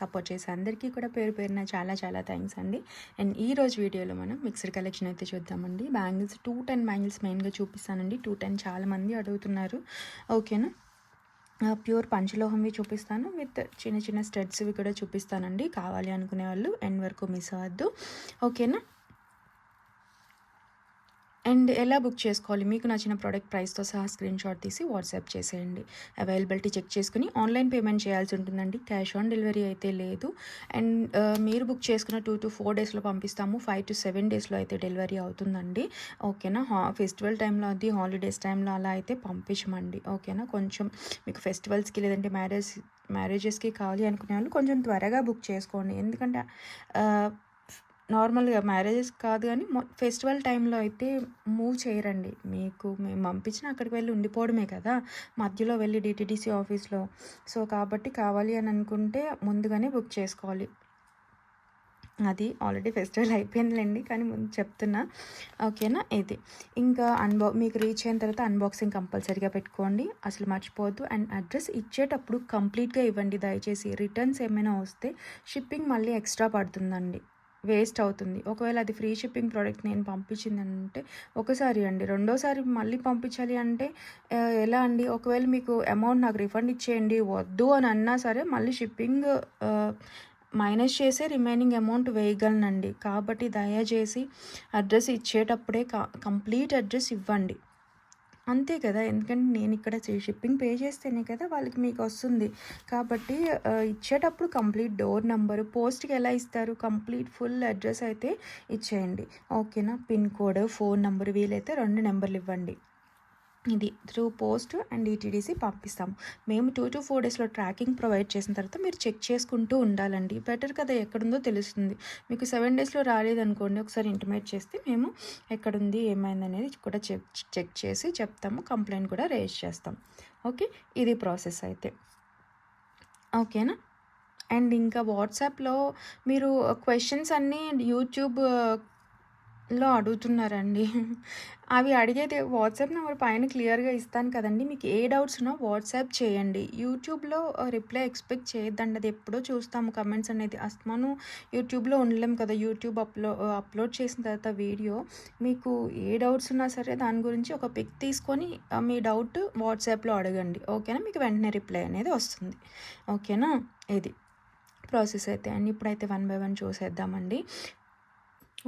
Support చేసే అందరికీ కూడా పేరు పేరున చాలా చాలా థ్యాంక్స్ అండి. అండ్ ఈ రోజు వీడియోలో మనం మిక్స్డ్ కలెక్షన్ అయితే చూద్దామండి. బ్యాంగిల్స్ టూ టెన్ బ్యాంగిల్స్ మెయిన్గా చూపిస్తానండి. టూ టెన్ చాలామంది అడుగుతున్నారు. ఓకేనా ప్యూర్ పంచలోహంవి చూపిస్తాను. విత్ చిన్న చిన్న స్టడ్స్వి కూడా చూపిస్తానండి. కావాలి అనుకునే వాళ్ళు ఎండ్ వరకు మిస్ అవ్వద్దు. ఓకేనా అండ్ ఎలా బుక్ చేసుకోవాలి? మీకు నచ్చిన ప్రోడక్ట్ ప్రైస్తో సహా స్క్రీన్ షాట్ తీసి వాట్సాప్ చేసేయండి. అవైలబిలిటీ చెక్ చేసుకుని ఆన్లైన్ పేమెంట్ చేయాల్సి ఉంటుందండి. క్యాష్ ఆన్ డెలివరీ అయితే లేదు. అండ్ మీరు బుక్ చేసుకున్న టూ టు ఫోర్ డేస్లో పంపిస్తాము. ఫైవ్ టు సెవెన్ డేస్లో అయితే డెలివరీ అవుతుందండి. ఓకేనా? హా ఫెస్టివల్ టైంలో అది హాలిడేస్ టైంలో అలా అయితే పంపించమండి. ఓకేనా? కొంచెం మీకు ఫెస్టివల్స్కి లేదంటే మ్యారేజ్ మ్యారేజెస్కి కావాలి అనుకునే వాళ్ళు కొంచెం త్వరగా బుక్ చేసుకోండి. ఎందుకంటే నార్మల్గా మ్యారేజెస్ కాదు కానీ ఫెస్టివల్ టైంలో అయితే మూవ్ చేయరండి. మీకు మేము పంపించిన అక్కడికి వెళ్ళి ఉండిపోవడమే కదా. మధ్యలో వెళ్ళి డిటీడీసీ ఆఫీస్లో. సో కాబట్టి కావాలి అని అనుకుంటే ముందుగానే బుక్ చేసుకోవాలి. అది ఆల్రెడీ ఫెస్టివల్ అయిపోయిందిలేండి కానీ ముందు చెప్తున్నా. ఓకేనా? ఇది. ఇంకా అన్బా మీకు రీచ్ అయిన తర్వాత అన్బాక్సింగ్ కంపల్సరీగా పెట్టుకోండి. అసలు మర్చిపోవద్దు. అండ్ అడ్రస్ ఇచ్చేటప్పుడు కంప్లీట్గా ఇవ్వండి. దయచేసి రిటర్న్స్ ఏమైనా వస్తే షిప్పింగ్ మళ్ళీ ఎక్స్ట్రా పడుతుందండి. వేస్ట్ అవుతుంది. ఒకవేళ అది ఫ్రీ షిప్పింగ్ ప్రోడక్ట్ నేను పంపించిందంటే ఒకసారి అండి. రెండోసారి మళ్ళీ పంపించాలి అంటే ఎలా అండి? ఒకవేళ మీకు అమౌంట్ నాకు రిఫండ్ ఇచ్చేయండి వద్దు అని అన్నా సరే మళ్ళీ షిప్పింగ్ మైనస్ చేసే రిమైనింగ్ అమౌంట్ వేయగలనండి. కాబట్టి దయచేసి అడ్రస్ ఇచ్చేటప్పుడే కంప్లీట్ అడ్రస్ ఇవ్వండి. అంతే కదా. ఎందుకంటే నేను ఇక్కడ షిప్పింగ్ పే చేస్తేనే కదా వాళ్ళకి మీకు వస్తుంది. కాబట్టి ఇచ్చేటప్పుడు కంప్లీట్ డోర్ నెంబరు పోస్ట్కి ఎలా ఇస్తారు కంప్లీట్ ఫుల్ అడ్రస్ అయితే ఇచ్చేయండి. ఓకేనా? పిన్ కోడ్ ఫోన్ నెంబర్ వీలైతే రెండు నెంబర్లు ఇవ్వండి. ఇది త్రూ పోస్ట్ అండ్ ఈటీడీసీ పంపిస్తాము. మేము టూ టు ఫోర్ డేస్లో ట్రాకింగ్ ప్రొవైడ్ చేసిన తర్వాత మీరు చెక్ చేసుకుంటూ ఉండాలండి. బెటర్ కదా ఎక్కడుందో తెలుస్తుంది. మీకు సెవెన్ డేస్లో రాలేదనుకోండి ఒకసారి ఇంటిమేట్ చేస్తే మేము ఎక్కడుంది ఏమైంది అనేది కూడా చెక్ చెక్ చేసి చెప్తాము. కంప్లైంట్ కూడా రేజ్ చేస్తాం ఓకే ఇది ప్రాసెస్ అయితే. ఓకేనా అండ్ ఇంకా వాట్సాప్లో మీరు క్వశ్చన్స్ అన్నీ యూట్యూబ్ లో అడుగుతున్నారండి. అవి అడిగేది వాట్సాప్ నెంబర్ పైన క్లియర్గా ఇస్తాను కదండి. మీకు ఏ డౌట్స్ ఉన్నా వాట్సాప్ చేయండి. యూట్యూబ్లో రిప్లై ఎక్స్పెక్ట్ చేయొద్దండి. అది ఎప్పుడో చూస్తాము కమెంట్స్ అనేది. అస్తమాను యూట్యూబ్లో ఉండలేము కదా. యూట్యూబ్ అప్లో అప్లోడ్ చేసిన తర్వాత వీడియో. మీకు ఏ డౌట్స్ ఉన్నా సరే దాని గురించి ఒక పిక్ తీసుకొని మీ డౌట్ వాట్సాప్లో అడగండి. ఓకేనా? మీకు వెంటనే రిప్లై అనేది వస్తుంది. ఓకేనా? ఇది ప్రాసెస్ అయితే అండ్. ఇప్పుడైతే వన్ బై వన్ చూసేద్దామండి.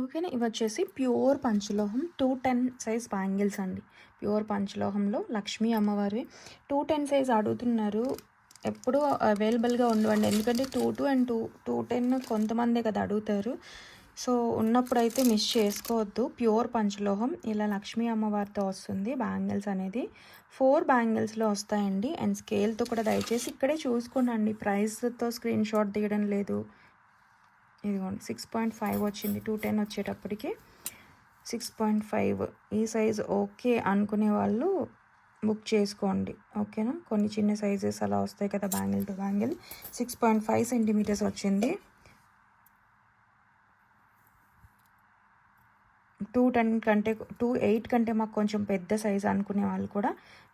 ఓకేనా? ఇవి వచ్చేసి ప్యూర్ పంచలోహం టూ టెన్ సైజ్ బ్యాంగిల్స్ అండి. ప్యూర్ పంచలోహంలో లక్ష్మీ అమ్మవారి టూ టెన్ సైజ్ అడుగుతున్నారు. ఎప్పుడూ అవైలబుల్గా ఉండవండి. ఎందుకంటే two two and two two ten కొంతమందే కదా అడుగుతారు. సో ఉన్నప్పుడు అయితే మిస్ చేసుకోవద్దు. ప్యూర్ పంచలోహం ఇలా లక్ష్మీ అమ్మవారితో వస్తుంది బ్యాంగిల్స్ అనేది. ఫోర్ బ్యాంగిల్స్లో వస్తాయండి. అండ్ స్కేల్తో కూడా దయచేసి ఇక్కడే చూసుకోండి. ప్రైస్తో స్క్రీన్ షాట్ తీయడం లేదు. ఇదిగోండి సిక్స్ పాయింట్ ఫైవ్ వచ్చింది టూ టెన్ వచ్చేటప్పటికి సిక్స్ పాయింట్ ఫైవ్ ఈ సైజ్ ఓకే అనుకునే వాళ్ళు బుక్ చేసుకోండి ఓకేనా కొన్ని చిన్న సైజెస్ అలా వస్తాయి కదా bangle to bangle six point five centimetres వచ్చింది. టూ టెన్ కంటే టూ ఎయిట్ కంటే మాకు కొంచెం పెద్ద సైజ్ అనుకునే వాళ్ళు కూడా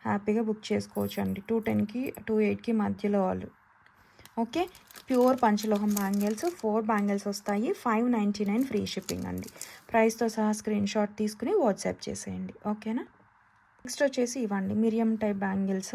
హ్యాపీగా బుక్ చేసుకోవచ్చు అండి టూ టెన్కి టూ ఎయిట్కి మధ్యలో వాళ్ళు. ఓకే? ప్యూర్ పంచలోహం బ్యాంగిల్స్. ఫోర్ బ్యాంగిల్స్ వస్తాయి. Five ninety nine free shipping అండి. ప్రైస్తో సహా స్క్రీన్ షాట్ తీసుకుని వాట్సాప్ చేసేయండి. ఓకేనా? నెక్స్ట్ వచ్చేసి ఇవ్వండి. మిరియం టైప్ బ్యాంగిల్స్.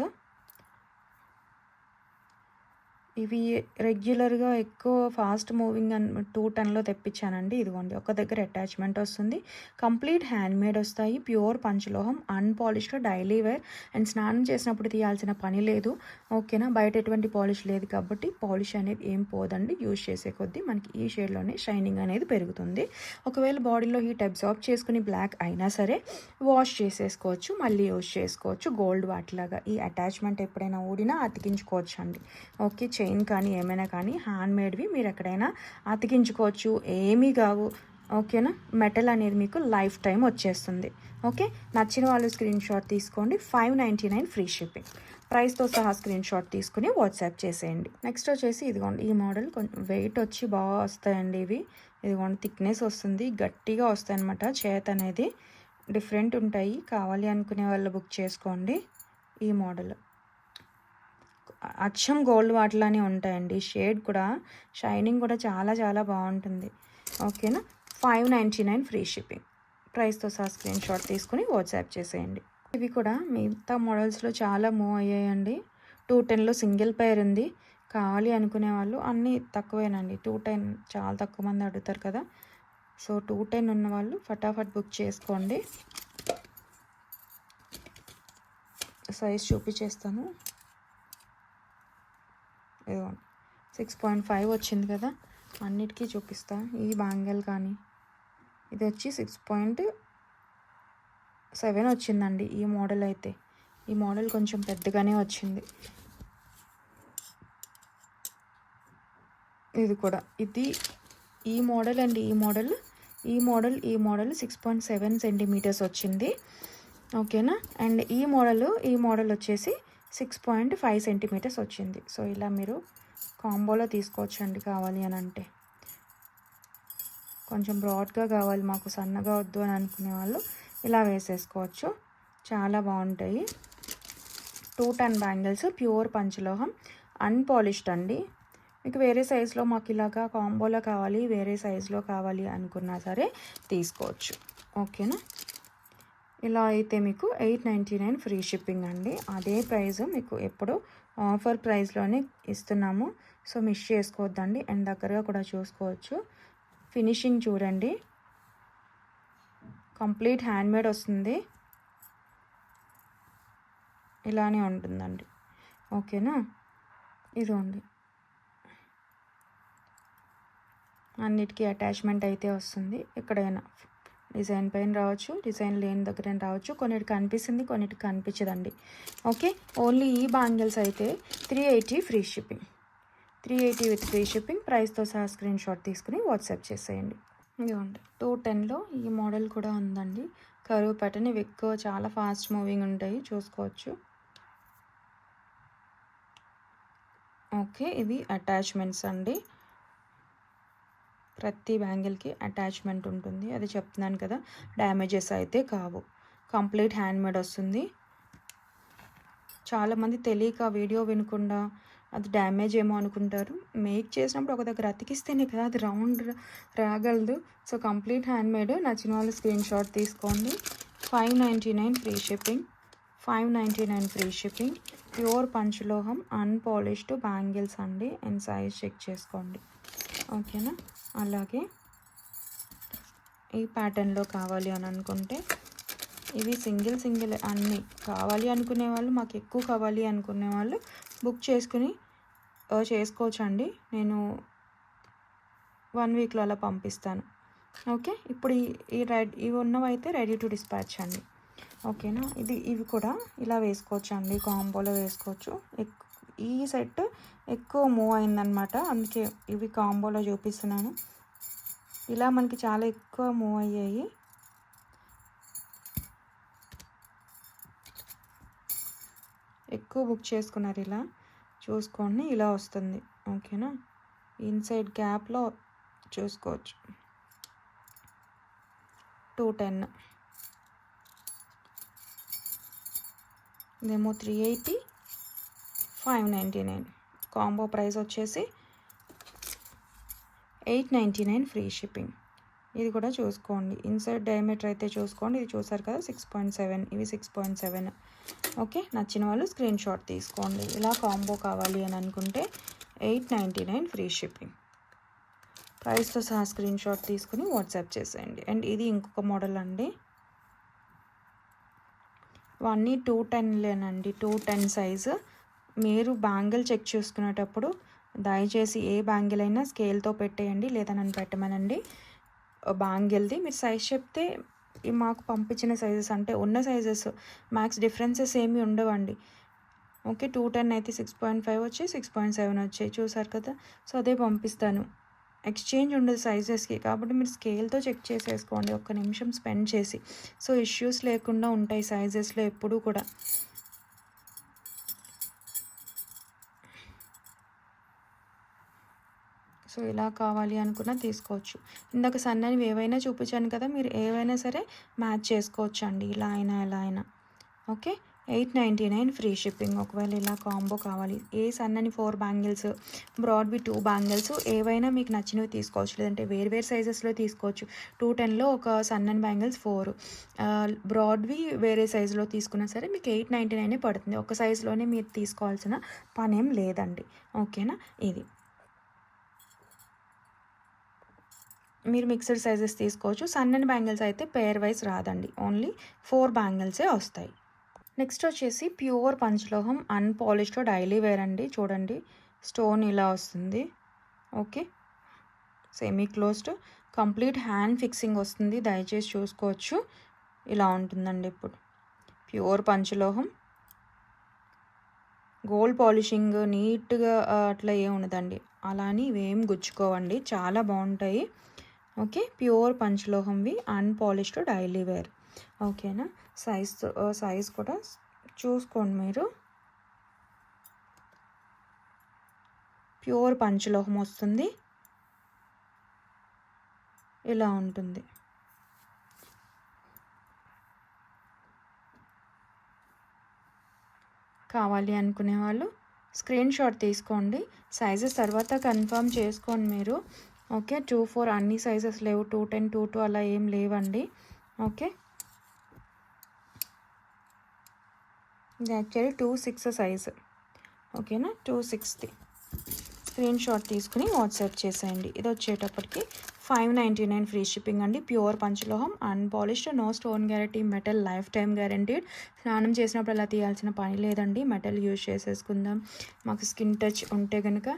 ఇవి రెగ్యులర్గా ఎక్కువ ఫాస్ట్ మూవింగ్ అండ్ టూ టెన్లో తెప్పించానండి. ఇదిగోండి ఒక దగ్గర అటాచ్మెంట్ వస్తుంది. కంప్లీట్ హ్యాండ్ మేడ్ వస్తాయి. ప్యూర్ పంచలోహం అన్పాలిష్డ్ డైలీ వేర్. అండ్ స్నానం చేసినప్పుడు తీయాల్సిన పని లేదు. ఓకేనా? బయట ఎటువంటి పాలిష్ లేదు కాబట్టి పాలిష్ అనేది ఏం పోదండి. యూజ్ చేసే కొద్దీ మనకి ఈ షేడ్లోనే షైనింగ్ అనేది పెరుగుతుంది. ఒకవేళ బాడీలో హీట్ అబ్జార్బ్ చేసుకుని బ్లాక్ అయినా సరే వాష్ చేసేసుకోవచ్చు మళ్ళీ యూజ్ చేసుకోవచ్చు. గోల్డ్ వాటిలాగా ఈ అటాచ్మెంట్ ఎప్పుడైనా ఊడినా అతికించుకోవచ్చు అండి ఓకే చైన్ కానీ ఏమైనా కానీ హ్యాండ్ మేడ్వి మీరు ఎక్కడైనా అతికించుకోవచ్చు. ఏమీ కావు. ఓకేనా? మెటల్ అనేది మీకు లైఫ్ టైం వచ్చేస్తుంది. ఓకే? నచ్చిన వాళ్ళు స్క్రీన్ షాట్ తీసుకోండి. Five ninety nine free shipping. ప్రైస్తో సహా స్క్రీన్ షాట్ తీసుకుని వాట్సాప్ చేసేయండి. నెక్స్ట్ వచ్చేసి ఇదిగోండి ఈ మోడల్ కొంచెం వెయిట్ వచ్చి బాగా వస్తాయండి ఇవి. ఇదిగోండి థిక్నెస్ వస్తుంది. గట్టిగా వస్తాయి అనమాట చేత అనేది డిఫరెంట్ ఉంటాయి. కావాలి అనుకునే వాళ్ళు బుక్ చేసుకోండి. ఈ మోడల్. అచ్చం గోల్డ్ వాటిలానే ఉంటాయండి. షేడ్ కూడా షైనింగ్ కూడా చాలా చాలా బాగుంటుంది. ఓకేనా? Five ninety nine free shipping. ప్రైస్తో సహా స్క్రీన్ షాట్ తీసుకుని వాట్సాప్ చేసేయండి. ఇవి కూడా మిగతా మోడల్స్లో చాలా మూవ్ అయ్యాయండి. టూ టెన్లో సింగిల్ పేర్ ఉంది. కావాలి అనుకునే వాళ్ళు అన్నీ తక్కువేనండి. టూ టెన్ చాలా తక్కువ మంది అడుగుతారు కదా. సో టూ టెన్ ఉన్న వాళ్ళు ఫటాఫట్ బుక్ చేసుకోండి. సైజ్ చూపించేస్తాను ఇదిగో సిక్స్ పాయింట్ ఫైవ్ వచ్చింది కదా అన్నిటికీ చూపిస్తా. ఈ బ్యాంగిల్ కానీ ఇది వచ్చి సిక్స్ పాయింట్ సెవెన్ వచ్చిందండి ఈ మోడల్ అయితే. ఈ మోడల్ కొంచెం పెద్దగానే వచ్చింది. ఇది కూడా ఇది ఈ మోడల్ అండి ఈ మోడల్ ఈ మోడల్ ఈ model six point seven centimetres వచ్చింది. ఓకేనా? అండ్ ఈ మోడల్ ఈ మోడల్ వచ్చేసి సిక్స్ పాయింట్ ఫైవ్ సెంటీమీటర్స్ వచ్చింది. సో ఇలా మీరు కాంబోలో తీసుకోవచ్చండి కావాలి అని అంటే. కొంచెం బ్రాడ్గా కావాలి మాకు సన్నగా వద్దు అని అనుకునే వాళ్ళు ఇలా వేసేసుకోవచ్చు. చాలా బాగుంటాయి. టూ టన్ బ్యాంగిల్స్ ప్యూర్ పంచలోహం అన్పాలిష్డ్ అండి. మీకు వేరే సైజులో మాకు ఇలాగా కాంబోలో కావాలి వేరే సైజులో కావాలి అనుకున్నా సరే తీసుకోవచ్చు. ఓకేనా? ఇలా అయితే మీకు eight ninety nine free shipping అండి. అదే ప్రైస్ మీకు ఎప్పుడు ఆఫర్ ప్రైస్లోనే ఇస్తున్నాము. సో మిస్ చేసుకోవద్దండి. అండ్ దగ్గరగా కూడా చూసుకోవచ్చు. ఫినిషింగ్ చూడండి. కంప్లీట్ హ్యాండ్మేడ్ వస్తుంది. ఇలానే ఉంటుందండి. ఓకేనా? ఇదిగోండి. అన్నిటికీ అటాచ్మెంట్ అయితే వస్తుంది. ఎక్కడైనా డిజైన్ పైన రావచ్చు డిజైన్ లేని దగ్గర రావచ్చు. కొన్నిటికి కనిపిస్తుంది కొన్నిటికి కనిపించదండి. ఓకే ఓన్లీ ఈ బ్యాంగిల్స్ అయితే three eighty free shipping three eighty with free shipping ప్రైస్తో సహా స్క్రీన్ షాట్ తీసుకుని వాట్సాప్ చేసేయండి. ఇదిగోండి. టూ టెన్లో ఈ మోడల్ కూడా ఉందండి. కరువు ప్యాటర్న్ ఇవి ఎక్కువ చాలా ఫాస్ట్ మూవింగ్ ఉంటాయి చూసుకోవచ్చు. ఓకే ఇవి అటాచ్మెంట్స్ అండి. ప్రతి బ్యాంగిల్కి అటాచ్మెంట్ ఉంటుంది. అది చెప్తున్నాను కదా డ్యామేజెస్ అయితే కావు. కంప్లీట్ హ్యాండ్మేడ్ వస్తుంది. చాలామంది తెలియక వీడియో వినకుండా అది డ్యామేజ్ ఏమో అనుకుంటారు. మేక్ చేసినప్పుడు ఒక దగ్గర అతికిస్తేనే కదా అది రౌండ్ రాగలదు. So complete handmade. నచ్చిన వాళ్ళు స్క్రీన్ షాట్ తీసుకోండి. Five ninety nine free shipping. Five ninety nine free shipping. Pure పంచలోహం unpolished bangles అండి. అండ్ సైజ్ చెక్ చేసుకోండి. ఓకేనా? అలాగే ఈ ప్యాటర్న్లో కావాలి అని అనుకుంటే ఇవి సింగిల్ సింగిల్ అన్నీ కావాలి అనుకునే వాళ్ళు మాకు ఎక్కువ కావాలి అనుకునే వాళ్ళు బుక్ చేసుకుని చేసుకోవచ్చండి. నేను వన్ వీక్లో అలా పంపిస్తాను. ఓకే? ఇప్పుడు ఈ రెడ్ ఇవి ఉన్నవైతే రెడీ టు డిస్పాచ్ అండి. ఓకేనా? ఇది ఇవి కూడా ఇలా వేసుకోవచ్చు అండి కాంబోలో వేసుకోవచ్చు. ఈ సెట్ ఎక్కువ మూవ్ అయిందనమాట అందుకే ఇవి కాంబోలో చూపిస్తున్నాను. ఇలా మనకి చాలా ఎక్కువ మూవ్ అయ్యాయి. ఎక్కువ బుక్ చేసుకున్నారు ఇలా. చూసుకోండి ఇలా వస్తుంది. ఓకేనా? ఇన్సైడ్ గ్యాప్లో చూసుకోవచ్చు. Two ten. ఇదేమో three eighty. Five ninety nine. Combo price వచ్చేసి eight ninety nine free shipping. ఇది కూడా చూసుకోండి. ఇన్సైడ్ డయామీటర్ అయితే చూసుకోండి. ఇది చూసారు కదా సిక్స్ పాయింట్ సెవెన్. ఇవి సిక్స్ పాయింట్ సెవెన్. ఓకే? నచ్చిన వాళ్ళు స్క్రీన్ షాట్ తీసుకోండి. ఇలా కాంబో కావాలి అని అనుకుంటే eight ninety nine free shipping. ప్రైస్తో సహా స్క్రీన్ షాట్ తీసుకుని వాట్సాప్ చేసేయండి. అండ్ ఇది ఇంకొక మోడల్ అండి. ఇవన్నీ టూ టెన్లేనండి. Two ten size. మీరు బ్యాంగిల్ చెక్ చేసుకునేటప్పుడు దయచేసి ఏ బ్యాంగిల్ అయినా స్కేల్తో పెట్టేయండి లేదా నన్ను పెట్టమనండి. బ్యాంగిల్ది మీరు సైజ్ చెప్తే మాకు పంపించిన సైజెస్ అంటే ఉన్న సైజెస్ మ్యాక్స్ డిఫరెన్సెస్ ఏమీ ఉండవండి. ఓకే టూ టెన్ అయితే సిక్స్ పాయింట్ ఫైవ్ వచ్చి సిక్స్ పాయింట్ సెవెన్ వచ్చాయి. చూసారు కదా? సో అదే పంపిస్తాను. ఎక్స్చేంజ్ ఉండదు సైజెస్కి కాబట్టి మీరు స్కేల్తో చెక్ చేసేసుకోండి. ఒక్క నిమిషం స్పెండ్ చేసి. సో ఇష్యూస్ లేకుండా ఉంటాయి సైజెస్లో ఎప్పుడూ కూడా. సో ఎలా కావాలి అనుకున్నా తీసుకోవచ్చు. ఇందాక సన్నని ఏవైనా చూపించాను కదా మీరు ఏవైనా సరే మ్యాచ్ చేసుకోవచ్చు అండి ఇలా అయినా ఎలా అయినా. Okay? Eight ninety nine free shipping. ఒకవేళ ఇలా కాంబో కావాలి. ఏ సన్నని ఫోర్ బ్యాంగిల్స్ బ్రాడ్వి టూ బ్యాంగిల్స్ ఏవైనా మీకు నచ్చినవి తీసుకోవచ్చు. లేదంటే వేరు వేరు సైజెస్లో తీసుకోవచ్చు. టూ టెన్లో ఒక సన్నని బ్యాంగిల్స్ ఫోర్. బ్రాడ్వి వేరే సైజులో తీసుకున్నా సరే మీకు ఎయిట్ నైంటీ నైనే పడుతుంది. ఒక సైజులోనే మీరు తీసుకోవాల్సిన పనేం లేదండి. ఓకేనా? ఇది. మీరు మిక్స్డ్ సైజెస్ తీసుకోవచ్చు. సన్నని బ్యాంగిల్స్ అయితే పేర్ వైజ్ రాదండి. ఓన్లీ ఫోర్ బ్యాంగిల్సే వస్తాయి. నెక్స్ట్ వచ్చేసి ప్యూర్ పంచలోహం అన్పాలిష్డ్ డైలీ వేర్ అండి. చూడండి. స్టోన్ ఇలా వస్తుంది. Okay. Semi closed. Complete hand fixing వస్తుంది. దయచేసి చూసుకోవచ్చు. ఇలా ఉంటుందండి ఇప్పుడు. ప్యూర్ పంచలోహం. గోల్డ్ పాలిషింగ్ నీట్గా అట్లా ఏమి ఉండదండి. అలా అని ఇవేం గుచ్చుకోవండి. చాలా బాగుంటాయి. ఓకే? ప్యూర్ పంచలోహంవి అన్పాలిష్డ్ డైలీ వేర్. ఓకేనా? సైజ్ సైజ్ కూడా చూసుకోండి మీరు. ప్యూర్ పంచలోహం వస్తుంది. ఇలా ఉంటుంది. కావాలి అనుకునే వాళ్ళు స్క్రీన్ షాట్ తీసుకోండి. సైజెస్ తర్వాత కన్ఫర్మ్ చేసుకోండి మీరు. ఓకే టూ ఫోర్ అన్ని సైజెస్ లేవు. టూ టెన్ టూ టూ అలా ఏం లేవండి. ఓకే. ఇది యాక్చువల్లీ టూ సిక్స్ సైజ్ ఓకేనా? టూ సిక్స్ది స్క్రీన్ షాట్ తీసుకుని వాట్సాప్ చేసేయండి. ఇది వచ్చేటప్పటికి five ninety nine free shipping అండి. Pure పంచలోహం unpolished no stone guarantee metal life time guaranteed. స్నానం చేసినప్పుడు అలా తీయాల్సిన పని లేదండి. మెటల్ యూజ్ చేసేసుకుందాం. మాకు స్కిన్ టచ్ ఉంటే కనుక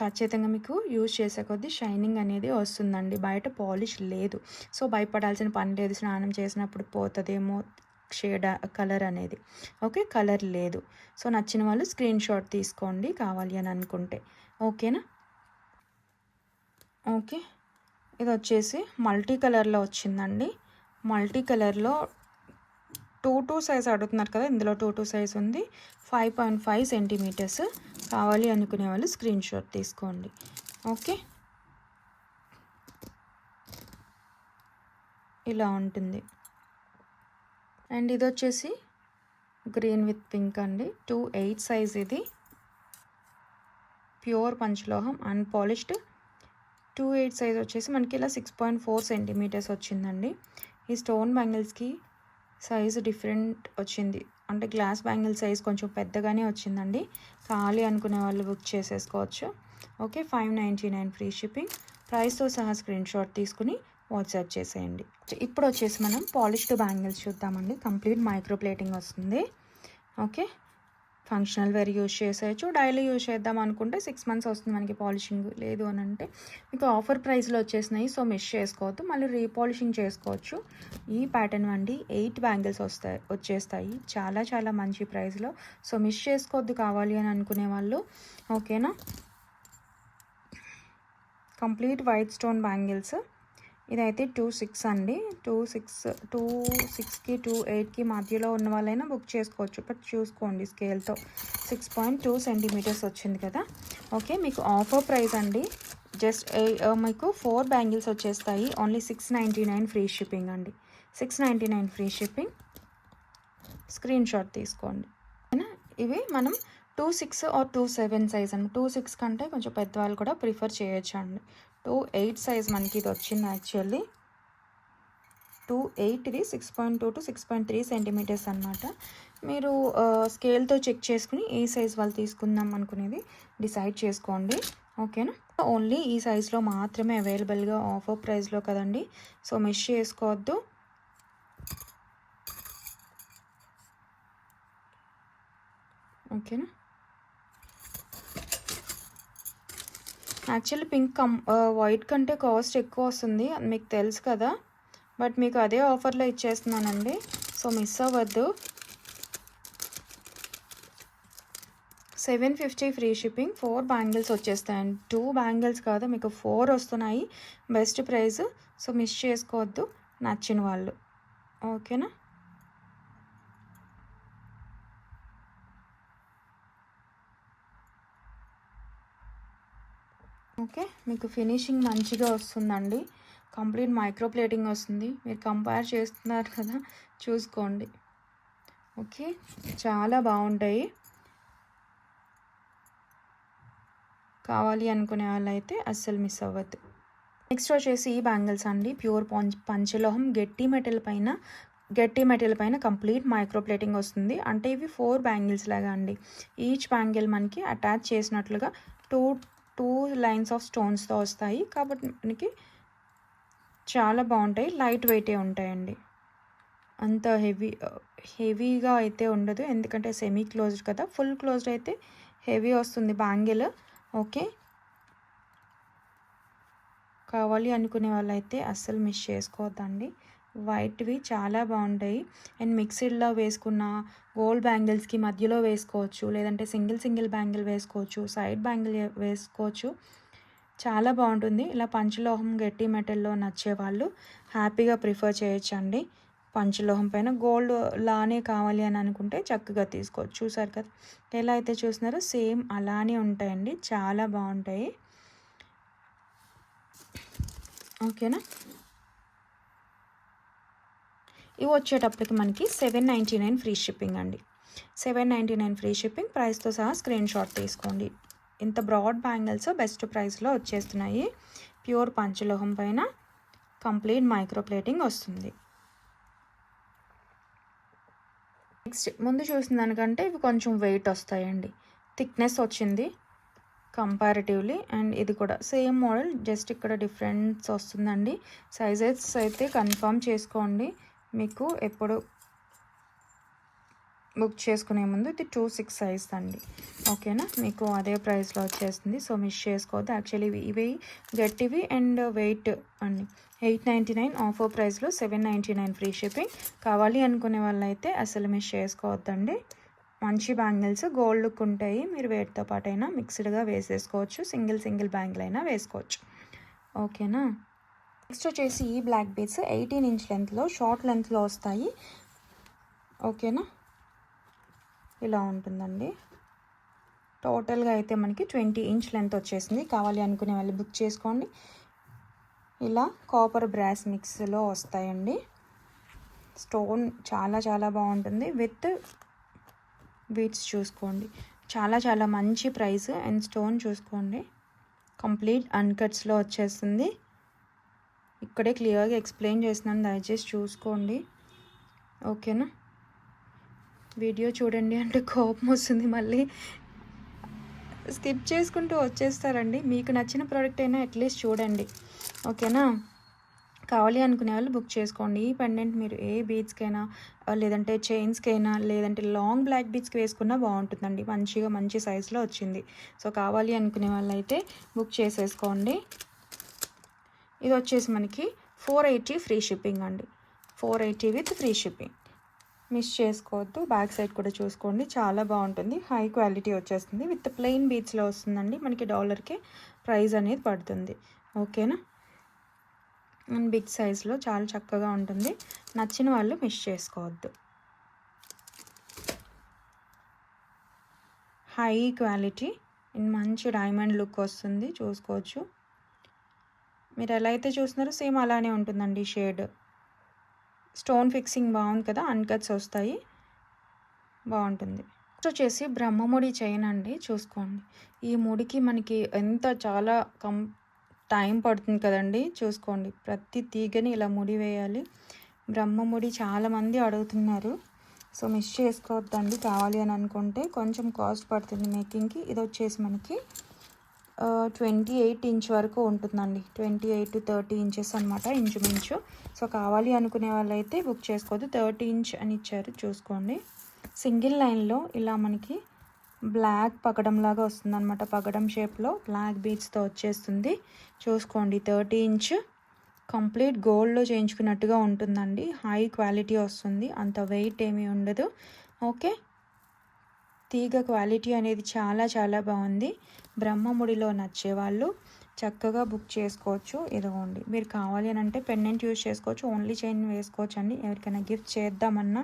ఖచ్చితంగా మీకు యూజ్ చేసే కొద్దీ షైనింగ్ అనేది వస్తుందండి. బయట పాలిష్ లేదు. సో భయపడాల్సిన పని లేదు. స్నానం చేసినప్పుడు పోతుందేమో షేడ్ కలర్ అనేది. ఓకే కలర్ లేదు. సో నచ్చిన వాళ్ళు స్క్రీన్ షాట్ తీసుకోండి కావాలి అని అనుకుంటే. ఓకేనా? ఓకే. ఇది వచ్చేసి మల్టీ కలర్లో వచ్చిందండి. మల్టీ కలర్లో టూ టూ సైజ్ అడుగుతున్నారు కదా ఇందులో టూ టూ సైజ్ ఉంది. ఫైవ్ పాయింట్ ఫైవ్ సెంటీమీటర్స్ కావాలి అనుకునే వాళ్ళు స్క్రీన్ షాట్ తీసుకోండి. ఓకే? ఇలా ఉంటుంది. అండ్ ఇది వచ్చేసి గ్రీన్ విత్ పింక్ అండి. టూ ఎయిట్ సైజ్ ఇది. ప్యూర్ పంచలోహం అన్పాలిష్డ్. టూ ఎయిట్ సైజ్ వచ్చేసి మనకి ఇలా సిక్స్ పాయింట్ ఫోర్ సెంటీమీటర్స్ వచ్చిందండి. ఈ స్టోన్ బ్యాంగిల్స్కి సైజు డిఫరెంట్ వచ్చింది. అంటే గ్లాస్ బ్యాంగిల్ సైజ్ కొంచెం పెద్దగానే వచ్చిందండి. ఖాళీ అనుకునే వాళ్ళు బుక్ చేసేసుకోవచ్చు. Okay five ninety nine free shipping. ప్రైస్తో సహా స్క్రీన్ షాట్ తీసుకుని వాట్సాప్ చేసేయండి. ఇప్పుడు వచ్చేసి మనం పాలిష్డ్ బ్యాంగిల్స్ చూద్దామండి. కంప్లీట్ మైక్రో ప్లేటింగ్ వస్తుంది. ఓకే ఫంక్షనల్ వేర్ యూజ్ చేసేయచ్చు. డైలీ యూజ్ చేద్దాం అనుకుంటే సిక్స్ మంత్స్ వస్తుంది మనకి పాలిషింగ్ లేదు అని అంటే. మీకు ఆఫర్ ప్రైస్లో వచ్చేసినాయి సో మిస్ చేసుకోవద్దు. మళ్ళీ రీపాలిషింగ్ చేసుకోవచ్చు. ఈ ప్యాటర్న్ అండి ఎయిట్ బ్యాంగిల్స్ వస్తాయి వచ్చేస్తాయి. చాలా చాలా మంచి ప్రైస్లో సో మిస్ చేసుకోవద్దు కావాలి అని అనుకునే వాళ్ళు ఓకేనా కంప్లీట్ వైట్ స్టోన్ బ్యాంగిల్స్ ఇదైతే టూ సిక్స్ అండి. టూ సిక్స్ టూ సిక్స్కి టూ ఎయిట్కి మధ్యలో ఉన్న వాళ్ళైనా బుక్ చేసుకోవచ్చు. బట్ చూసుకోండి స్కేల్తో. సిక్స్ పాయింట్ టూ సెంటీమీటర్స్ వచ్చింది కదా. ఓకే మీకు ఆఫర్ ప్రైస్ అండి. జస్ట్ మీకు ఫోర్ బ్యాంగిల్స్ వచ్చేస్తాయి. Only six ninety nine free shipping అండి. Six ninety nine free shipping. Screen shot తీసుకోండి. ఇవి మనం two six or two seven size అండి. టూ సిక్స్ కంటే కొంచెం పెద్దవాళ్ళు కూడా ప్రిఫర్ చేయొచ్చు అండి టూ ఎయిట్ సైజ్ మనకి ఇది వచ్చింది యాక్చువల్లీ. టూ ఎయిట్ ఇది six point two to six point three centimetres అనమాట మీరు స్కేల్తో చెక్ చేసుకుని ఏ సైజ్ వాళ్ళు తీసుకుందాం అనుకునేది డిసైడ్ చేసుకోండి. ఓకేనా? ఓన్లీ ఈ సైజ్లో మాత్రమే అవైలబుల్గా ఆఫర్ ప్రైస్లో కదండి. సో మిస్ చేసుకోవద్దు. ఓకేనా? యాక్చువల్లీ పింక్ కం వైట్ కంటే కాస్ట్ ఎక్కువ వస్తుంది. మీకు తెలుసు కదా. బట్ మీకు అదే ఆఫర్లో ఇచ్చేస్తున్నానండి. సో మిస్ అవ్వద్దు. Seven fifty free shipping four bangles వచ్చేస్తాయండి. టూ బ్యాంగిల్స్ కాదు మీకు ఫోర్ వస్తున్నాయి. బెస్ట్ ప్రైస్ సో మిస్ చేసుకోవద్దు. నచ్చిన వాళ్ళు. ఓకేనా ఓకే మీకు ఫినిషింగ్ మంచిగా వస్తుందండి. కంప్లీట్ మైక్రో ప్లేటింగ్ వస్తుంది. మీరు కంపేర్ చేస్తున్నారు కదా చూసుకోండి. ఓకే చాలా బాగుంటాయి. కావాలి అనుకునే వాళ్ళైతే అస్సలు మిస్ అవ్వద్దు. నెక్స్ట్ వచ్చేసి ఈ బ్యాంగిల్స్ అండి. ప్యూర్ పంచ్ పంచలోహం గట్టి మెటల్ పైన గట్టి మెటల్ పైన కంప్లీట్ మైక్రో ప్లేటింగ్ వస్తుంది. అంటే ఇవి ఫోర్ బ్యాంగిల్స్ లాగా అండి. ఈచ్ బ్యాంగిల్ మనకి అటాచ్ చేసినట్లుగా టూ టూ లైన్స్ ఆఫ్ స్టోన్స్తో వస్తాయి. కాబట్టి మనకి చాలా బాగుంటాయి. లైట్ వెయిటే ఉంటాయండి. అంత హెవీ హెవీగా అయితే ఉండదు. ఎందుకంటే సెమీ క్లోజ్డ్ కదా. ఫుల్ క్లోజ్డ్ అయితే హెవీ వస్తుంది బ్యాంగిల్. ఓకే. కావాలి అనుకునే వాళ్ళైతే అస్సలు మిస్ చేసుకోవద్దండి. వైట్వి చాలా బాగుంటాయి. అండ్ మిక్సిడ్లో వేసుకున్న గోల్డ్ బ్యాంగిల్స్కి మధ్యలో వేసుకోవచ్చు. లేదంటే సింగిల్ సింగిల్ బ్యాంగిల్ వేసుకోవచ్చు. సైడ్ బ్యాంగిల్ వేసుకోవచ్చు. చాలా బాగుంటుంది. ఇలా పంచలోహం గట్టి మెటల్లో నచ్చే వాళ్ళు హ్యాపీగా ప్రిఫర్ చేయొచ్చండి. పంచలోహం పైన గోల్డ్ లానే కావాలి అని అనుకుంటే చక్కగా తీసుకోవచ్చు. చూసారు కదా? ఎలా అయితే చూస్తున్నారో సేమ్ అలానే ఉంటాయండి. చాలా బాగుంటాయి. ఓకేనా? ఇవి వచ్చేటప్పటికి మనకి seven ninety nine free shipping అండి. Seven ninety nine free shipping ప్రైస్తో సహా స్క్రీన్ షాట్ తీసుకోండి. ఇంత బ్రాడ్ బ్యాంగిల్స్ బెస్ట్ ప్రైస్లో వచ్చేస్తున్నాయి. ప్యూర్ పంచలోహం పైన కంప్లీట్ మైక్రో ప్లేటింగ్ వస్తుంది. నెక్స్ట్ ముందు చూసిన దానికంటే ఇవి కొంచెం వెయిట్ వస్తాయండి. థిక్నెస్ వచ్చింది కంపారిటివ్లీ అండ్ ఇది కూడా సేమ్ మోడల్ జస్ట్ ఇక్కడ డిఫరెన్స్ వస్తుందండి. సైజెస్ అయితే కన్ఫర్మ్ చేసుకోండి. మీకు ఎప్పుడు బుక్ చేసుకునే ముందు ఇది టూ సిక్స్ సైజ్ అండి. ఓకేనా? మీకు అదే ప్రైస్లో వచ్చేస్తుంది. సో మిస్ చేసుకోవద్దు. యాక్చువల్లీ ఇవి గట్టివి అండ్ వెయిట్ అండి. ఎయిట్ నైంటీ నైన్ ఆఫర్ ప్రైస్లో seven ninety nine free shipping. కావాలి అనుకునే వాళ్ళైతే అసలు మిస్ చేసుకోవద్దండి. మంచి బ్యాంగిల్స్ గోల్డ్ లుక్ ఉంటాయి. మీరు వేటితో పాటైనా మిక్స్డ్గా వేసేసుకోవచ్చు. సింగిల్ సింగిల్ బ్యాంగిల్ అయినా వేసుకోవచ్చు. ఓకేనా? నెక్స్ట్ వచ్చేసి ఈ బ్లాక్ బీడ్స్ ఎయిటీన్ ఇంచ్ లెంత్లో షార్ట్ లెంత్లో వస్తాయి. ఓకేనా ఇలా ఉంటుందండి. టోటల్గా అయితే మనకి ట్వంటీ ఇంచ్ లెంత్ వచ్చేసింది. కావాలి అనుకునే వాళ్ళు బుక్ చేసుకోండి. ఇలా కాపర్ బ్రాస్ మిక్స్లో వస్తాయండి. స్టోన్ చాలా చాలా బాగుంటుంది. విత్ బీట్స్ చూసుకోండి. చాలా చాలా మంచి ప్రైస్ అండ్ స్టోన్ చూసుకోండి. కంప్లీట్ అన్కట్స్లో వచ్చేస్తుంది ఇక్కడే క్లియర్గా ఎక్స్ప్లెయిన్ చేస్తున్నాను. దయచేసి చూసుకోండి. ఓకేనా? వీడియో చూడండి అంటే కోపం వస్తుంది మళ్ళీ. స్కిప్ చేసుకుంటూ వచ్చేస్తారండి. మీకు నచ్చిన ప్రోడక్ట్ అయినా అట్లీస్ట్ చూడండి. ఓకేనా? కావాలి అనుకునే వాళ్ళు బుక్ చేసుకోండి. ఈ పెండెంట్ మీరు ఏ బీచ్కైనా లేదంటే చైన్స్కైనా లేదంటే లాంగ్ బ్లాక్ బీచ్కి వేసుకున్నా బాగుంటుందండి. మంచిగా మంచి సైజులో వచ్చింది. సో కావాలి అనుకునే వాళ్ళు అయితే బుక్ చేసేసుకోండి. ఇది వచ్చేసి మనకి ఫోర్ ఎయిటీ ఫ్రీ షిప్పింగ్ అండి. Four eighty with free shipping miss చేసుకోవద్దు. బ్యాక్ సైడ్ కూడా చూసుకోండి. చాలా బాగుంటుంది. హై క్వాలిటీ వచ్చేస్తుంది. విత్ ప్లెయిన్ బీచ్లో వస్తుందండి. మనకి డాలర్కి ప్రైస్ అనేది పడుతుంది. ఓకేనా అండ్ బిగ్ సైజ్లో చాలా చక్కగా ఉంటుంది. నచ్చిన వాళ్ళు మిస్ చేసుకోవద్దు. హై క్వాలిటీ అండ్ మంచి డైమండ్ లుక్ వస్తుంది. చూసుకోవచ్చు. మీరు ఎలా అయితే చూస్తున్నారో సేమ్ అలానే ఉంటుందండి షేడ్. స్టోన్ ఫిక్సింగ్ బాగుంది కదా అన్కట్స్ వస్తాయి. బాగుంటుంది. నెక్స్ట్ వచ్చేసి బ్రహ్మముడి చైన్ అండి చూసుకోండి. ఈ ముడికి మనకి ఎంత చాలా కం టైం పడుతుంది కదండి చూసుకోండి. ప్రతి తీగని ఇలా ముడి వేయాలి. బ్రహ్మముడి చాలామంది అడుగుతున్నారు. సో మిస్ చేసుకోవద్దండి కావాలి అని అనుకుంటే కొంచెం కాస్ట్ పడుతుంది మేకింగ్కి. ఇది వచ్చేసి మనకి ట్వంటీ ఎయిట్ ఇంచ్ వరకు ఉంటుందండి. Twenty eight to thirty inches అనమాట ఇంచుమించు. సో కావాలి అనుకునే వాళ్ళైతే బుక్ చేసుకోవద్దు. థర్టీ ఇంచ్ అని ఇచ్చారు చూసుకోండి. సింగిల్ లైన్లో ఇలా మనకి బ్లాక్ పగడం లాగా పగడం షేప్లో బ్లాక్ బీచ్తో వచ్చేస్తుంది. చూసుకోండి. థర్టీ ఇంచ్ కంప్లీట్ గోల్డ్లో చేయించుకున్నట్టుగా ఉంటుందండి. హై క్వాలిటీ వస్తుంది. అంత వెయిట్ ఏమీ ఉండదు. ఓకే. తీగ క్వాలిటీ అనేది చాలా చాలా బాగుంది. బ్రహ్మముడిలో నచ్చేవాళ్ళు చక్కగా బుక్ చేసుకోవచ్చు. ఇదిగోండి. మీరు కావాలి అని అంటే పెండెంట్ యూజ్ చేసుకోవచ్చు. ఓన్లీ చైన్ వేసుకోవచ్చు అండి ఎవరికైనా గిఫ్ట్ చేద్దామన్నా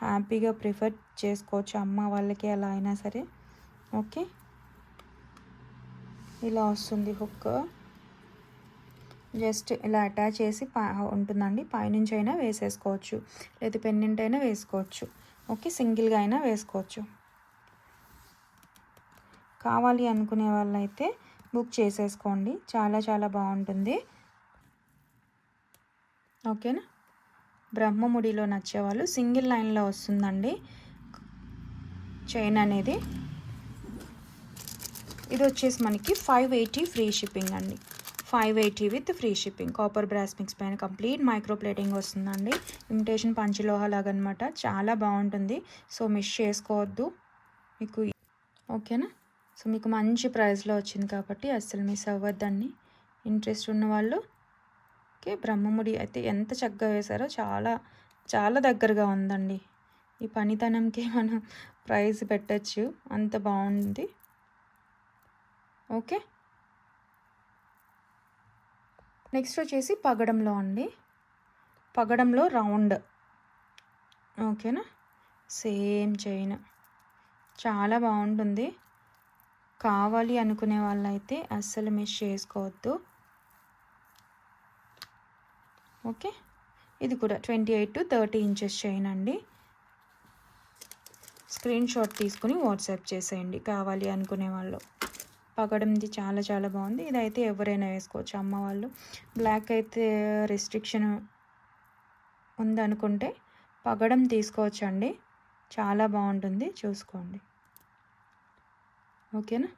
హ్యాపీగా ప్రిఫర్ చేసుకోవచ్చు. అమ్మ వాళ్ళకి అలా అయినా సరే. ఓకే? ఇలా వస్తుంది హుక్. జస్ట్ ఇలా అటాచ్ చేసి ఉంటుందండి. పైనుంచి అయినా వేసేసుకోవచ్చు. లేదా పెన్నెంట్ అయినా వేసుకోవచ్చు. ఓకే? సింగిల్గా అయినా వేసుకోవచ్చు. కావాలి అనుకునే వాళ్ళైతే బుక్ చేసేసుకోండి. చాలా చాలా బాగుంటుంది. ఓకేనా? బ్రహ్మముడిలో నచ్చేవాళ్ళు సింగిల్ లైన్లో వస్తుందండి. చైన్ అనేది. ఇది వచ్చేసి మనకి ఫైవ్ ఎయిటీ ఫ్రీ షిప్పింగ్ అండి. Five eighty with free shipping. Copper brass mix పైన కంప్లీట్ మైక్రో ప్లేటింగ్ వస్తుందండి. ఇమిటేషన్ పంచలోహ లాగా చాలా బాగుంటుంది. సో మిస్ చేసుకోవద్దు. మీకు ఓకేనా? సో మీకు మంచి ప్రైస్లో వచ్చింది కాబట్టి అస్సలు మిస్ అవ్వద్దండి. ఇంట్రెస్ట్ ఉన్న వాళ్ళు ఓకే బ్రహ్మముడి అయితే ఎంత చక్కగా వేశారో చాలా చాలా దగ్గరగా ఉందండి. ఈ పనితనంకి మనం ప్రైస్ పెట్టచ్చు. అంత బాగుంది. ఓకే. నెక్స్ట్ వచ్చేసి పగడంలో అండి. పగడంలో రౌండ్. ఓకేనా? Same chain. చాలా బాగుంటుంది. కావాలి అనుకునే వాళ్ళైతే అస్సలు మిస్ చేసుకోవద్దు. ఓకే? ఇది కూడా twenty eight to thirty inches చేయనండి స్క్రీన్ షాట్ తీసుకుని వాట్సాప్ చేసేయండి కావాలి అనుకునే వాళ్ళు. పగడంది చాలా చాలా బాగుంది. ఇదైతే ఎవరైనా వేసుకోవచ్చు. అమ్మ వాళ్ళు బ్లాక్ అయితే రెస్ట్రిక్షన్ ఉందనుకుంటే పగడం తీసుకోవచ్చండి. చాలా బాగుంటుంది. చూసుకోండి. ఓకేనా?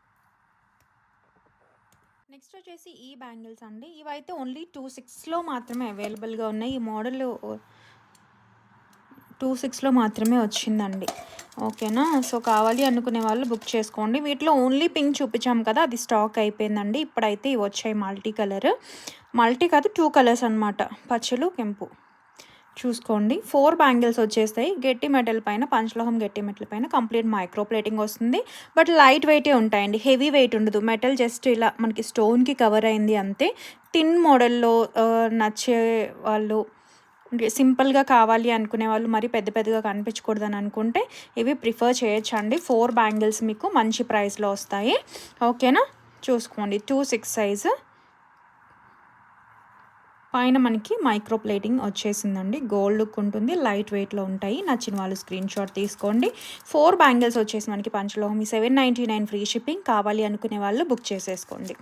నెక్స్ట్ వచ్చేసి ఈ బ్యాంగిల్స్ అండి. ఇవైతే ఓన్లీ టూ సిక్స్లో మాత్రమే అవైలబుల్గా ఉన్నాయి. ఈ మోడల్ టూ సిక్స్లో మాత్రమే వచ్చిందండి. ఓకేనా? సో కావాలి అనుకునే వాళ్ళు బుక్ చేసుకోండి. వీటిలో ఓన్లీ పింక్ చూపించాం కదా అది స్టాక్ అయిపోయిందండి. ఇప్పుడైతే ఇవి వచ్చాయి మల్టీ కలర్. మల్టీ కాదు టూ కలర్స్ అనమాట పచ్చలు కెంపు. చూసుకోండి. ఫోర్ బ్యాంగిల్స్ వచ్చేస్తాయి. గట్టి మెటల్ పైన పంచలోహం గట్టి మెటల్ పైన కంప్లీట్ మైక్రో ప్లేటింగ్ వస్తుంది బట్ లైట్ వెయిటే ఉంటాయండి. హెవీ వెయిట్ ఉండదు. మెటల్ జస్ట్ ఇలా మనకి స్టోన్కి కవర్ అయింది అంతే. థిన్ మోడల్లో నచ్చే వాళ్ళు సింపుల్గా కావాలి అనుకునే వాళ్ళు మరి పెద్ద పెద్దగా కనిపించకూడదని అనుకుంటే ఇవి ప్రిఫర్ చేయొచ్చు అండి ఫోర్ బ్యాంగిల్స్ మీకు మంచి ప్రైస్లో వస్తాయి. ఓకేనా చూసుకోండి. టూ సిక్స్ సైజు పైన మనకి మైక్రో ప్లేటింగ్ వచ్చేసిందండి. గోల్డ్ లుక్ ఉంటుంది లైట్ వెయిట్లో ఉంటాయి. నచ్చిన వాళ్ళు స్క్రీన్ షాట్ తీసుకోండి. ఫోర్ బ్యాంగిల్స్ వచ్చేసి మనకి పంచలోహమి seven ninety nine free shipping కావాలి అనుకునే వాళ్ళు బుక్ చేసేసుకోండి.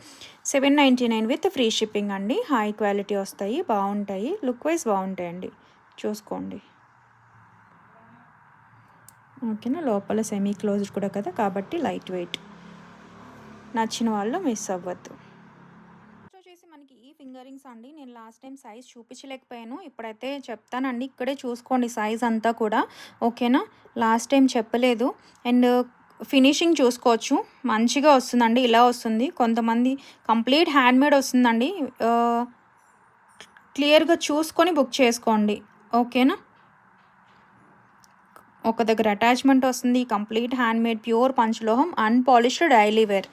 Seven ninety nine with free shipping అండి. హై క్వాలిటీ వస్తాయి బాగుంటాయి. లుక్ వైజ్ బాగుంటాయండి. చూసుకోండి. ఓకేనా? లోపల సెమీ క్లోజ్డ్ కూడా కదా కాబట్టి లైట్ వెయిట్ నచ్చిన వాళ్ళు మిస్ అవ్వద్దు. ఇయర్ రింగ్స్ అండి. నేను లాస్ట్ టైం సైజ్ చూపించలేకపోయాను. ఇప్పుడైతే చెప్తానండి. ఇక్కడే చూసుకోండి సైజ్ అంతా కూడా. ఓకేనా? లాస్ట్ టైం చెప్పలేదు. అండ్ ఫినిషింగ్ చూసుకోవచ్చు. మంచిగా వస్తుందండి. ఇలా వస్తుంది. కొంతమంది కంప్లీట్ హ్యాండ్మేడ్ వస్తుందండి. క్లియర్గా చూసుకొని బుక్ చేసుకోండి. ఓకేనా? ఒక దగ్గర అటాచ్మెంట్ వస్తుంది. కంప్లీట్ హ్యాండ్మేడ్ ప్యూర్ పంచలోహం అన్పాలిష్డ్ డైలీ వేర్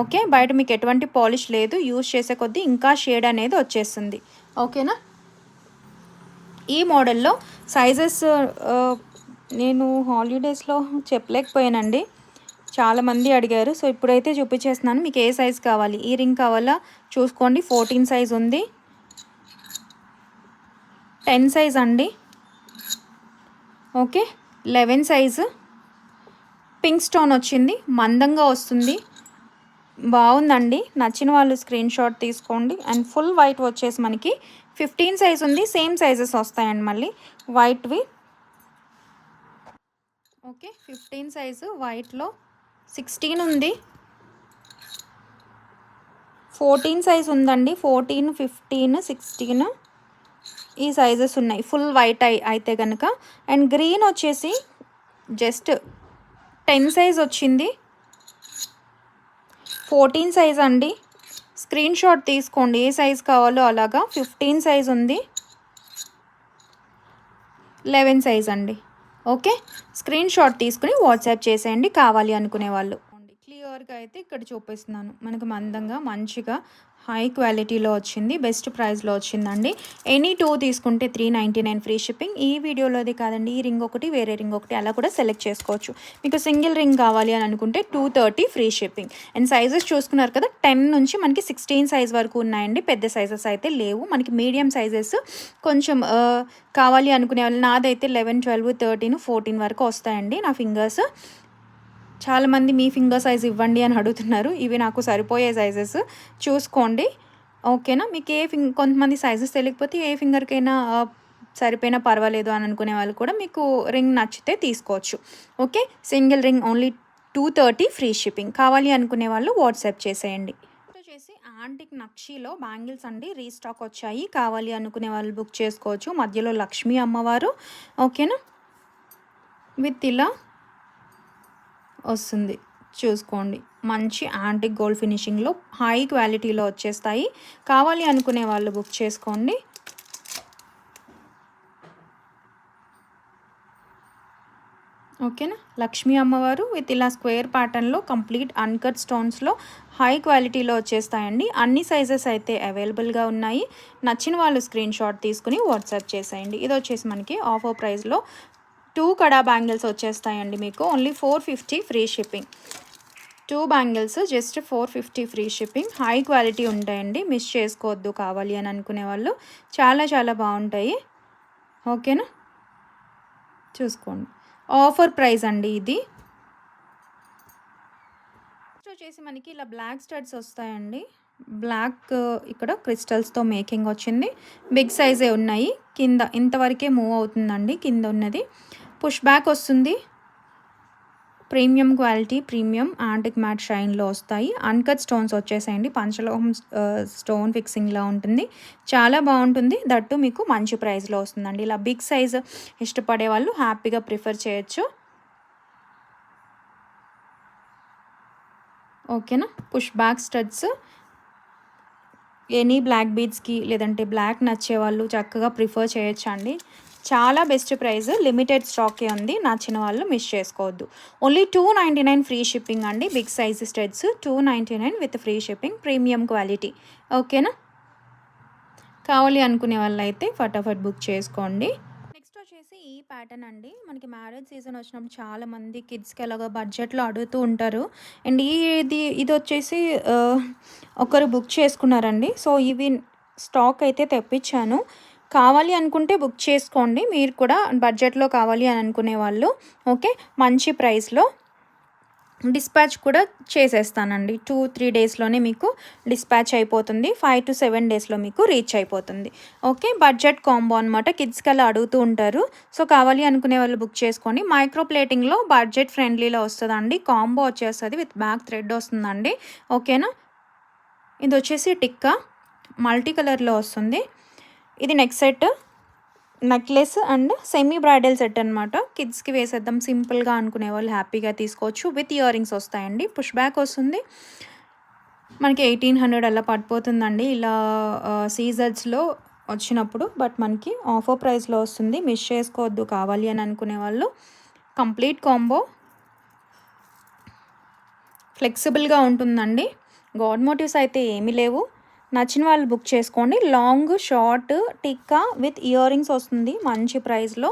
ఓకే బయట మీకు ఎటువంటి పాలిష్ లేదు. యూస్ చేసే కొద్దీ ఇంకా షేడ్ అనేది వచ్చేస్తుంది. ఓకేనా? ఈ మోడల్లో సైజెస్ నేను హాలిడేస్లో చెప్పలేకపోయానండి. చాలామంది అడిగారు. సో ఇప్పుడైతే చూపించేస్తున్నాను. మీకు ఏ సైజ్ కావాలి? ఈ రింగ్ కావాలా? చూసుకోండి. ఫోర్టీన్ సైజ్ ఉంది. టెన్ సైజ్ అండి. Okay eleven size. Pink stone వచ్చింది. మందంగా వస్తుంది. బాగుందండి. నచ్చిన వాళ్ళు స్క్రీన్ షాట్ తీసుకోండి. అండ్ ఫుల్ వైట్ వచ్చేసి మనకి ఫిఫ్టీన్ సైజ్ ఉంది. సేమ్ సైజెస్ వస్తాయండి మళ్ళీ. వైట్వి ఓకే ఫిఫ్టీన్ సైజు వైట్లో సిక్స్టీన్ ఉంది. ఫోర్టీన్ సైజ్ ఉందండి. ఫోర్టీన్ ఫిఫ్టీన్ సిక్స్టీన్ ఈ సైజెస్ ఉన్నాయి. ఫుల్ వైట్ అయి అయితే కనుక అండ్ గ్రీన్ వచ్చేసి జస్ట్ టెన్ సైజ్ వచ్చింది. ఫోర్టీన్ సైజ్ అండి. స్క్రీన్ షాట్ తీసుకోండి. ఏ సైజ్ కావాలో అలాగా. ఫిఫ్టీన్ సైజ్ ఉంది. లెవెన్ సైజ్ అండి. ఓకే? స్క్రీన్ షాట్ తీసుకుని వాట్సాప్ చేసేయండి. కావాలి అనుకునే వాళ్ళు. క్లియర్గా అయితే ఇక్కడ చూపిస్తున్నాను. మనకు మందంగా మంచిగా హై క్వాలిటీలో వచ్చింది బెస్ట్ ప్రైస్లో వచ్చిందండి. ఎనీ టూ తీసుకుంటే three ninety nine free shipping. ఈ వీడియోలోది కాదండి ఈ రింగ్ ఒకటి వేరే రింగ్ ఒకటి అలా కూడా సెలెక్ట్ చేసుకోవచ్చు. మీకు సింగిల్ రింగ్ కావాలి అని అనుకుంటే two thirty free shipping. And sizes చూసుకున్నారు కదా టెన్ నుంచి మనకి సిక్స్టీన్ సైజ్ వరకు ఉన్నాయండి. పెద్ద సైజెస్ అయితే లేవు. మనకి మీడియం సైజెస్ కొంచెం కావాలి అనుకునే వాళ్ళు నాదైతే లెవెన్ ట్వెల్వ్ థర్టీన్ ఫోర్టీన్ వరకు వస్తాయండి నా ఫింగర్స్. చాలామంది మీ ఫింగర్ సైజ్ ఇవ్వండి అని అడుగుతున్నారు. ఇవి నాకు సరిపోయే సైజెస్ చూసుకోండి. ఓకేనా? మీకు ఏ ఫింగ్ కొంతమంది సైజెస్ తెలియకపోతే ఏ ఫింగర్కైనా సరిపోయినా పర్వాలేదు అని అనుకునే వాళ్ళు కూడా మీకు రింగ్ నచ్చితే తీసుకోవచ్చు. Okay? Single ring only two thirty free shipping. కావాలి అనుకునే వాళ్ళు వాట్సాప్ చేసేయండి. వచ్చేసి యాంటిక్ నక్షీలో బ్యాంగిల్స్ అండి రీస్టాక్ వచ్చాయి. కావాలి అనుకునే వాళ్ళు బుక్ చేసుకోవచ్చు. మధ్యలో లక్ష్మీ అమ్మవారు. ఓకేనా? విత్ ఇలా వస్తుంది. చూసుకోండి. మంచి యాంటిక్ గోల్డ్ ఫినిషింగ్లో హై క్వాలిటీలో వచ్చేస్తాయి. కావాలి అనుకునే వాళ్ళు బుక్ చేసుకోండి. ఓకేనా? లక్ష్మీ అమ్మవారు విత్ ఇలా స్క్వేర్ ప్యాటర్న్లో కంప్లీట్ అన్కట్ స్టోన్స్లో హై క్వాలిటీలో వచ్చేస్తాయండి. అన్ని సైజెస్ అయితే అవైలబుల్గా ఉన్నాయి. నచ్చిన వాళ్ళు స్క్రీన్ షాట్ తీసుకుని వాట్సాప్ చేసేయండి. ఇది వచ్చేసి మనకి ఆఫర్ ప్రైస్లో టూ కడా బ్యాంగిల్స్ వచ్చేస్తాయండి మీకు. Only four fifty free shipping. Two bangles just four fifty free shipping. High quality ఉంటాయండి. మిస్ చేసుకోవద్దు కావాలి అని అనుకునే వాళ్ళు. చాలా చాలా బాగుంటాయి. ఓకేనా? చూసుకోండి. ఆఫర్ ప్రైస్ అండి ఇది. వచ్చేసి మనకి ఇలా బ్లాక్ స్టడ్స్ వస్తాయండి. బ్లాక్ ఇక్కడ క్రిస్టల్స్తో మేకింగ్ వచ్చింది. బిగ్ సైజే ఉన్నాయి. కింద ఇంతవరకే మూవ్ అవుతుందండి. కింద ఉన్నది. పుష్ బ్యాక్ వస్తుంది. Premium quality premium antique matte షైన్లో వస్తాయి. అన్కట్ స్టోన్స్ వచ్చేసాయండి. పంచలోహం స్టోన్ ఫిక్సింగ్లా ఉంటుంది. చాలా బాగుంటుంది. దట్టు మీకు మంచి ప్రైస్లో వస్తుందండి. ఇలా బిగ్ సైజ్ ఇష్టపడే వాళ్ళు హ్యాపీగా ప్రిఫర్ చేయొచ్చు. ఓకేనా? Push back studs. Any black బీడ్స్కి లేదంటే బ్లాక్ నచ్చే వాళ్ళు చక్కగా ప్రిఫర్ చేయొచ్చు అండి చాలా బెస్ట్ ప్రైస్ లిమిటెడ్ స్టాకే ఉంది. నచ్చిన వాళ్ళు మిస్ చేసుకోవద్దు. Only two ninety nine free shipping అండి. Big size studs two ninety nine with free shipping premium quality ఓకేనా కావాలి అనుకునే వాళ్ళు అయితే ఫటాఫట్ బుక్ చేసుకోండి. నెక్స్ట్ వచ్చేసి ఈ ప్యాటర్న్ అండి. మనకి మ్యారేజ్ సీజన్ వచ్చినప్పుడు చాలా మంది కిడ్స్కి ఎలాగో బడ్జెట్లో అడుగుతూ ఉంటారు. అండ్ ఈ ఇది ఇది వచ్చేసి ఒకరు బుక్ చేసుకున్నారండి. సో ఇవి స్టాక్ అయితే తెప్పించాను. కావాలి అనుకుంటే బుక్ చేసుకోండి. మీరు కూడా బడ్జెట్లో కావాలి అని అనుకునే వాళ్ళు ఓకే? మంచి ప్రైస్లో డిస్పాచ్ కూడా చేసేస్తానండి. టూ త్రీ డేస్లోనే మీకు డిస్పాచ్ అయిపోతుంది. ఫైవ్ టు సెవెన్ డేస్లో మీకు రీచ్ అయిపోతుంది. ఓకే? బడ్జెట్ కాంబో అనమాట కిడ్స్కి అలా అడుగుతూ ఉంటారు. సో కావాలి అనుకునే వాళ్ళు బుక్ చేసుకోండి. మైక్రో ప్లేటింగ్లో బడ్జెట్ ఫ్రెండ్లీలో వస్తుందండి. కాంబో వచ్చేస్తుంది విత్ బ్యాక్ థ్రెడ్ వస్తుందండి. ఓకేనా? ఇది వచ్చేసి టిక్కా. మల్టీ కలర్లో వస్తుంది. ఇది neck set necklace and semi bridal set అనమాట కిడ్స్కి వేసేద్దాం సింపుల్గా అనుకునే వాళ్ళు హ్యాపీగా తీసుకోవచ్చు. విత్ ఇయర్ రింగ్స్ వస్తాయండి. పుష్ బ్యాక్ వస్తుంది. మనకి ఎయిటీన్ హండ్రెడ్ అలా పడిపోతుందండి. ఇలా సీజన్స్లో వచ్చినప్పుడు బట్ మనకి ఆఫర్ ప్రైస్లో వస్తుంది. మిస్ చేసుకోవద్దు కావాలి అని అనుకునే వాళ్ళు. కంప్లీట్ కాంబో ఫ్లెక్సిబుల్గా ఉంటుందండి. గాడ్ మోటివ్స్ అయితే ఏమీ లేవు. నచ్చిన వాళ్ళు బుక్ చేసుకోండి. Long short tikka with earrings వస్తుంది మంచి ప్రైస్లో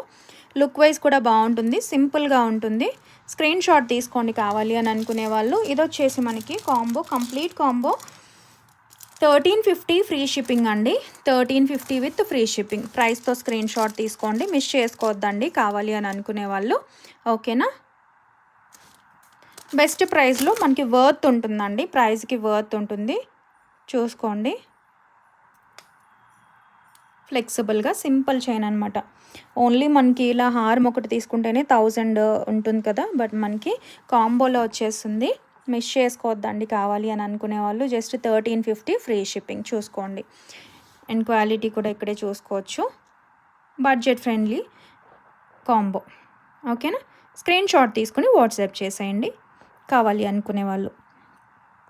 లుక్ వైజ్ కూడా బాగుంటుంది సింపుల్గా ఉంటుంది. స్క్రీన్ షాట్ తీసుకోండి కావాలి అని అనుకునే వాళ్ళు. ఇది వచ్చేసి మనకి combo complete combo. Thirteen fifty free shipping అండి. Thirteen fifty with free shipping. ప్రైస్తో స్క్రీన్ షాట్ తీసుకోండి. మిస్ చేసుకోవద్దండి కావాలి అని అనుకునే వాళ్ళు. ఓకేనా బెస్ట్ ప్రైస్లో మనకి వర్త్ ఉంటుందండి. ప్రైస్కి వర్త్ ఉంటుంది. చూసుకోండి. ఫ్లెక్సిబుల్గా సింపుల్ చైన్ అనమాట ఓన్లీ మనకి ఇలా హారం ఒకటి తీసుకుంటేనే థౌజండ్ ఉంటుంది కదా బట్ మనకి కాంబోలో వచ్చేస్తుంది. మిస్ చేసుకోవద్దండి కావాలి అని అనుకునే వాళ్ళు just thirteen fifty free shipping చూసుకోండి. అండ్ క్వాలిటీ కూడా ఇక్కడే చూసుకోవచ్చు. Budget friendly combo. ఓకేనా? స్క్రీన్ షాట్ తీసుకుని వాట్సాప్ చేసేయండి. కావాలి అనుకునే వాళ్ళు.